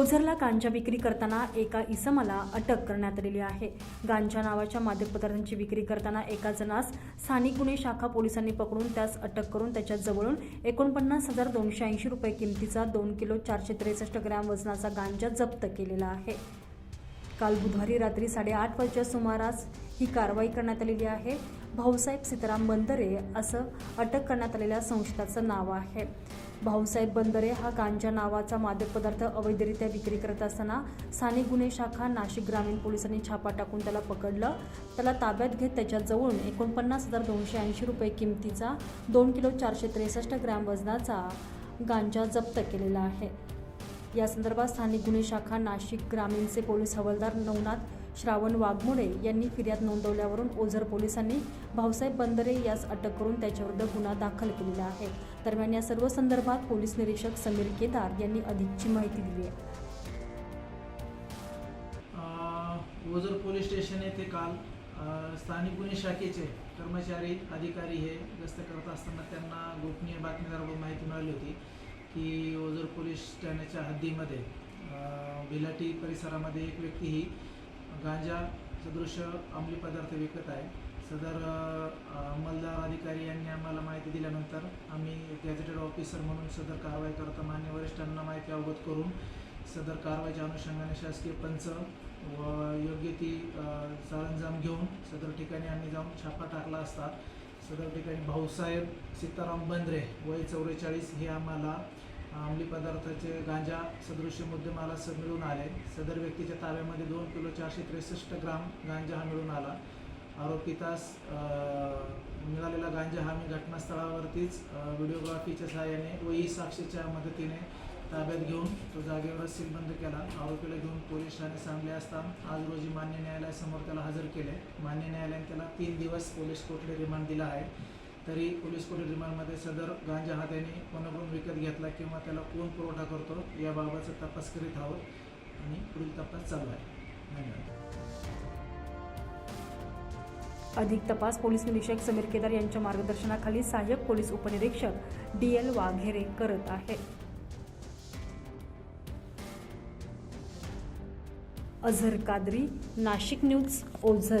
ओझरला गांजा विक्री करताना एका इसमाला अटक करण्यात आलेली आहे. गांजा नावाच्या मादक पदार्थांची विक्री करताना एका जणास स्थानिक गुन्हे शाखा पोलिसांनी पकडून त्यास अटक करून त्याच्या जवळून एकोणपन्नास हजार दोनशे ऐंशी रुपये किमतीचा दोन किलो चारशे त्रेसष्ट ग्रॅम वजनाचा गांजा जप्त केलेला आहे. काल बुधवारी रात्री साडेआठ वाजच्या सुमारास ही कारवाई करण्यात आलेली आहे. भाऊसाहेब सीताराम बंदरे असं अटक करण्यात आलेल्या संशयाचं नाव आहे. भाऊसाहेब बंदरे हा गांजा नावाचा मादक पदार्थ अवैधरित्या विक्री करत असताना स्थानिक गुन्हे शाखा नाशिक ग्रामीण पोलिसांनी छापा टाकून त्याला पकडलं. त्याला ताब्यात घेत त्याच्याजवळून एकोणपन्नास हजार दोनशे ऐंशी रुपये किमतीचा दोन किलो चारशे त्रेसष्ट ग्रॅम वजनाचा गांजा जप्त केलेला आहे. या संदर्भात स्थानिक गुन्हे शाखा नाशिक ग्रामीणचे पोलीस हवालदार नवनाथ श्रावण वाघमोडे यांनी फिर्याद नोंदवल्यावरून ओझर पोलिसांनी भाऊसाहेब बंदरे यास अटक करून त्याच्याविरुद्ध गुन्हा दाखल केलेला आहे. दरम्यान या सर्व संदर्भात पोलीस निरीक्षक समीर केदार यांनी अधिकची माहिती दिली आहे. ओझर पोलीस स्टेशन येथे काल स्थानिक गुन्हे शाखेचे कर्मचारी अधिकारी हे गस्त करत असताना त्यांना गोपनीय बातमीदाराकडून माहिती मिळाली होती की ओझर पोलीस ठाण्याच्या हद्दीमध्ये बिलाटी परिसरामध्ये एक व्यक्ती ही गांजा सदृश अंमली पदार्थ विकत आहे. सदर अंमलदार अधिकारी यांनी आम्हाला माहिती दिल्यानंतर आम्ही गॅझेटेड ऑफिसर म्हणून सदर कारवाई करता मान्य वरिष्ठांना माहिती अवगत करून सदर कारवाईच्या अनुषंगाने शासकीय पंच व योग्य ती सरंजाम घेऊन सदर ठिकाणी आम्ही जाऊन छापा टाकला असता. सदर ठिकाणी भाऊसाहेब सीताराम बंद्रे वय चौवेचाळीस हे आम्हाला अंमली पदार्थाचे गांजा सदृश्य मुद्देमाला स मिळून आले. सदर व्यक्तीच्या ताब्यामध्ये दोन किलो चारशे त्रेसष्ट ग्राम गांजा हा मिळून आला. आरोपितास मिळालेला गांजा हा मी घटनास्थळावरतीच व्हिडिओग्राफीच्या सहाय्याने व ई साक्षीच्या मदतीने ताब्यात घेऊन तो जागेवर सीलबंद केला. आरोपीला घेऊन पोलीस ठाणे सांगले असता आज रोजी मान्य न्यायालयासमोर त्याला हजर केले. मान्य न्यायालयाने त्याला तीन दिवस पोलीस कोठडी रिमांड दिला आहे. तरी पोलीस कोठडी रिमांडमध्ये? सदर गांजा हा त्याने कोणाकडून विकत घेतला किंवा त्याला कोण पुरवठा करतो याबाबतचा तपास करीत आहोत आणि पुढील तपास चालू आहे. धन्यवाद. अधिक तपास पोलीस निरीक्षक समीर केदार यांच्या मार्गदर्शनाखाली सहाय्यक पोलीस उपनिरीक्षक डी एल वाघेरे करत आहे. अझर कादरी नाशिक न्यूज ओझर.